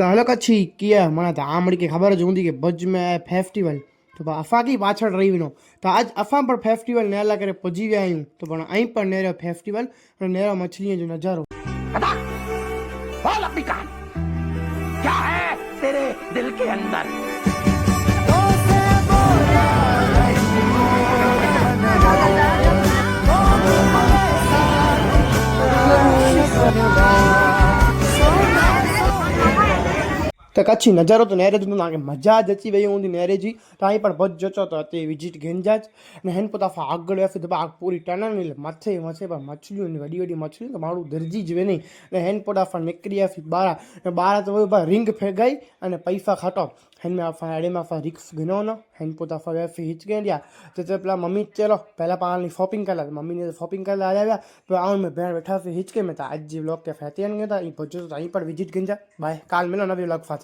तो हलो तलकछी किया मना तो आम की खबर जो होंगी कि भुज में आए फेस्टिवल तो असा की पाचड़ रही वनो तो आज अफा पर फेस्टिवल नेला करे पजी गया हूँ तो पण आई पर नेरो फेस्टिवल नेर नेरो मछली जो नजारो તો કચ્છી નજારો તો નેરે જ નાગે મજા જ અચી વહી ઊંધી નેરે જી તાઈ પણ બજ જચો તો તે વિઝિટ ઘેંજાજ. ને હેન પોતા ફા આગળ વેસે તો આગ પૂરી ટના ને મથે મથે પણ મછલીઓ ને વડી વડી મછલીઓ તો મારું દરજી જ વેની. ને હેન પોતા ફા નીકળી આફી બારા. ને બારા તો બા રિંગ ફેગાઈ અને પૈસા ખાટો. હેન મે ફા એડેમાં ફા રિક્સ ગનો ન હેન પોતા ફા વેફી હિચ ગયા તો તે પેલા મમ્મી ચલો. પહેલા પાણી શોપિંગ કરવા મમ્મીને શોપિંગ કરવા આવ્યા. તો આવું મેં ભેણ બેઠા હિચકે. મેં તો આજ જે બ્લોગ કે ફેતી ગયા હતા એ ભજો તો અહીં પર વિઝિટ ગંજા બાય. કાલ મેલો નવી બ્લોગ સાથે.